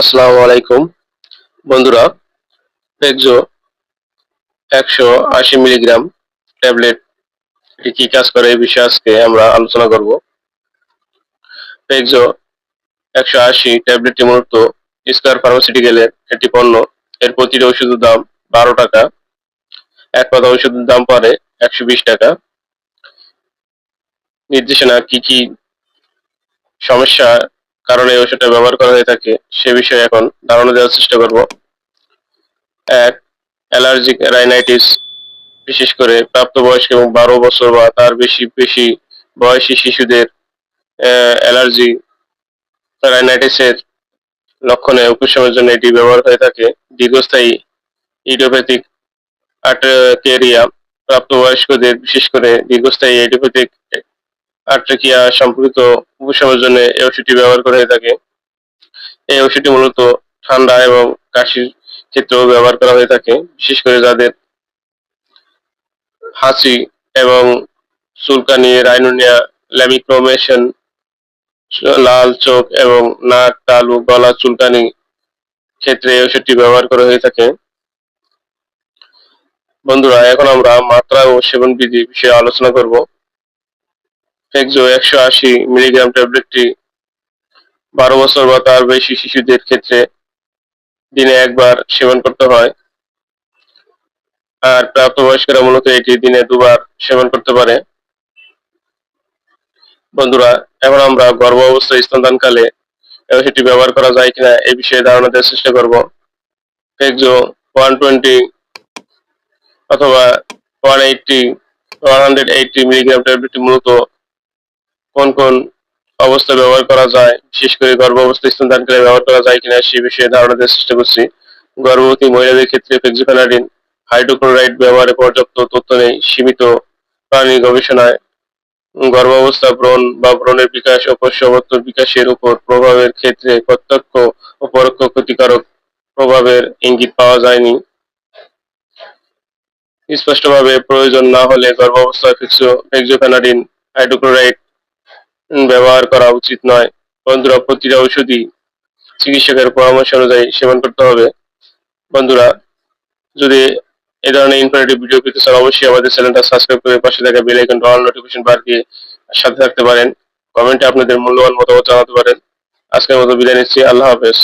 আসসালামু আলাইকুম। বন্ধুরা পেকজো একশো আশি মিলিগ্রাম ট্যাবলেট এটি কি কাজ করে এই বিষয়ে আজকে আমরা আলোচনা করব। পেকজো একশো আশি ট্যাবলেটটি মূলত স্কয়ার ফার্মাসিউটিক্যালের একটি পণ্য। এর প্রতিটি ওষুধের দাম বারো টাকা। এক পাতা ওষুধের দাম পড়ে একশো বিশ টাকা। নির্দেশনা কি কি সমস্যা কারণে এই ওষুধটা ব্যবহার করা হয়ে থাকে, সে বিষয়ে এখন ধারণা দেওয়ার চেষ্টা করব। এক, অ্যালার্জিক রাইনাইটিস, বিশেষ করে প্রাপ্তবয়স্ক এবং বারো বছর বা তার বেশি বেশি বয়সী শিশুদের অ্যালার্জি রাইনাইটিসের লক্ষণে উপশমের জন্য এটি ব্যবহার হয়ে থাকে। দীর্ঘস্থায়ী ইডিওপ্যাথিক আর্টেরিয়া প্রাপ্তবয়স্কদের, বিশেষ করে দীর্ঘস্থায়ী ইডিওপ্যাথিক আর্ট্রেকিয়া সম্পর্কিত উপশমের জন্য এই ওষুধটি ব্যবহার করা হয়ে থাকে। এই ওষুধটি মূলত ঠান্ডা এবং কাশির ক্ষেত্রেও ব্যবহার করা হয়ে থাকে, বিশেষ করে যাদের হাঁচি এবং চুলকানি, রাইনোনিয়া, ল্যামিক্রোমেশন, লাল চোখ এবং নাক, তালু, গলা, চুলকানি ক্ষেত্রে এই ওষুধটি ব্যবহার করা হয়ে থাকে। বন্ধুরা, এখন আমরা মাত্রা ও সেবন বিধি বিষয়ে আলোচনা করব। ফেকজো একশো আশি মিলিগ্রাম ট্যাবলেটটি বারো বছর বা তার বেশি শিশুদের ক্ষেত্রে দিনে একবার সেবন করতে হয়। আর প্রাপ্তবয়স্করা মূলত এটি দিনে দুবার সেবন করতে পারে। বন্ধুরা, এখন আমরা গর্ভ অবস্থায় স্তনদানকালে সেটি ব্যবহার করা যায় কিনা এই বিষয়ে ধারণা দেওয়ার চেষ্টা করব। ফেকজো ওয়ান টোয়েন্টি অথবা one eighty, one hundred eighty milligram ট্যাবলেটটি মূলত কোন কোন অবস্থা ব্যবহার করা যায়, বিশেষ করে গর্ভ অবস্থায় স্তনদানকালে ব্যবহার করা যায় কিনা সে বিষয়ে ধারণা দেওয়ার চেষ্টা করছি। গর্ভবতী মহিলাদের ক্ষেত্রে ফেক্সিফেনাডিন হাইড্রোক্লোরাইড ব্যবহারে পর্যাপ্ত তথ্য নেই, সীমিত প্রাণী গবেষণায় গর্ভাবস্থা ব্রণ বা ব্রণের বিকাশ ও পোষ্যবত্তর বিকাশের উপর প্রভাবের ক্ষেত্রে প্রত্যক্ষ ও পরোক্ষ ক্ষতিকারক প্রভাবের ইঙ্গিত পাওয়া যায়নি। স্পষ্টভাবে প্রয়োজন না হলে গর্ভাবস্থায় ফেক্সোফেনাডিন হাইড্রোক্লোরাইড ব্যবহার করা উচিত নয়। বন্ধুরা, প্রতিটা ওষুধই চিকিৎসকের পরামর্শ অনুযায়ী সেবন করতে হবে। বন্ধুরা, যদি এই ধরনের ইনফরমেটিভ ভিডিও পেতে চান, অবশ্যই আমাদের চ্যানেলটা সাবস্ক্রাইব করে পাশে থাকা বেল আইকন অল নোটিফিকেশন বার দিয়ে সাথে থাকতে পারেন। কমেন্টে আপনাদের মূল্যবান মতামত জানাতে পারেন। আজকের মতো বিদায় নিচ্ছি। আল্লাহ হাফেজ।